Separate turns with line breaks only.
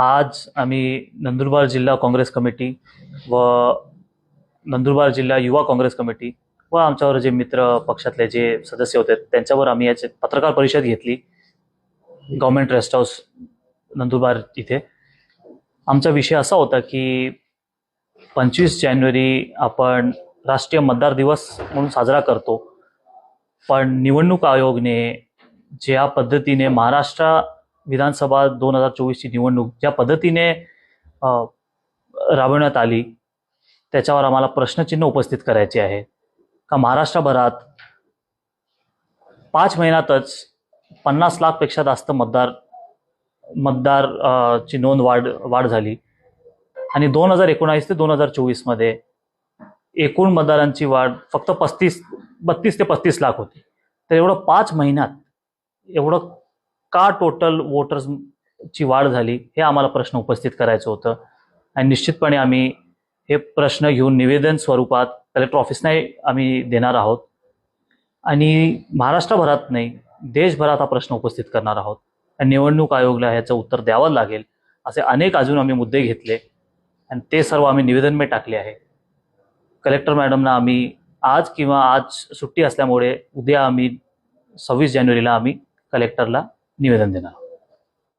आज आम्ही नंदुरबार जिल्हा काँग्रेस कमिटी व नंदुरबार जिल्हा युवा काँग्रेस कमिटी व आमच्यावर जे मित्र पक्षातले जे सदस्य होते त्यांच्यावर आम्ही याची पत्रकार परिषद घेतली. गव्हर्मेंट रेस्ट हाऊस नंदुरबार इथे. आमचा विषय असा होता की पंचवीस जानेवारी आपण राष्ट्रीय मतदार दिवस म्हणून साजरा करतो. पण निवडणूक आयोगने ज्या पद्धतीने महाराष्ट्र विधानसभा दोन हजार चोवीसची निवडणूक ज्या पद्धतीने राबवण्यात आली त्याच्यावर आम्हाला प्रश्नचिन्ह उपस्थित करायचे आहे. का महाराष्ट्रभरात पाच महिन्यातच पन्नास लाखपेक्षा जास्त मतदार मतदार ची नोंद वाढ वाढ झाली. आणि दोन हजार एकोणावीस ते दोन हजार चोवीसमध्ये एकूण मतदारांची वाढ फक्त पस्तीस बत्तीस ते पस्तीस लाख होती. तर एवढं पाच महिन्यात एवढं का टोटल वोटर्सची वाढ झाली हे आम्हाला प्रश्न उपस्थित करायचं होतं. आणि निश्चितपणे आम्ही हे प्रश्न घेऊन निवेदन स्वरूपात कलेक्टर ऑफिसने आम्ही देणार आहोत. आणि महाराष्ट्रभरात नाही देशभरात हा प्रश्न उपस्थित करणार आहोत. आणि निवडणूक आयोगाला ह्याचं उत्तर द्यावं लागेल असे अनेक अजून आम्ही मुद्दे घेतले. आणि ते सर्व आम्ही निवेदनमे टाकले आहे. कलेक्टर मॅडमना आम्ही आज किंवा आज सुट्टी असल्यामुळे उद्या आम्ही सव्वीस जानेवारीला आम्ही कलेक्टरला निवेदन देणार आहोत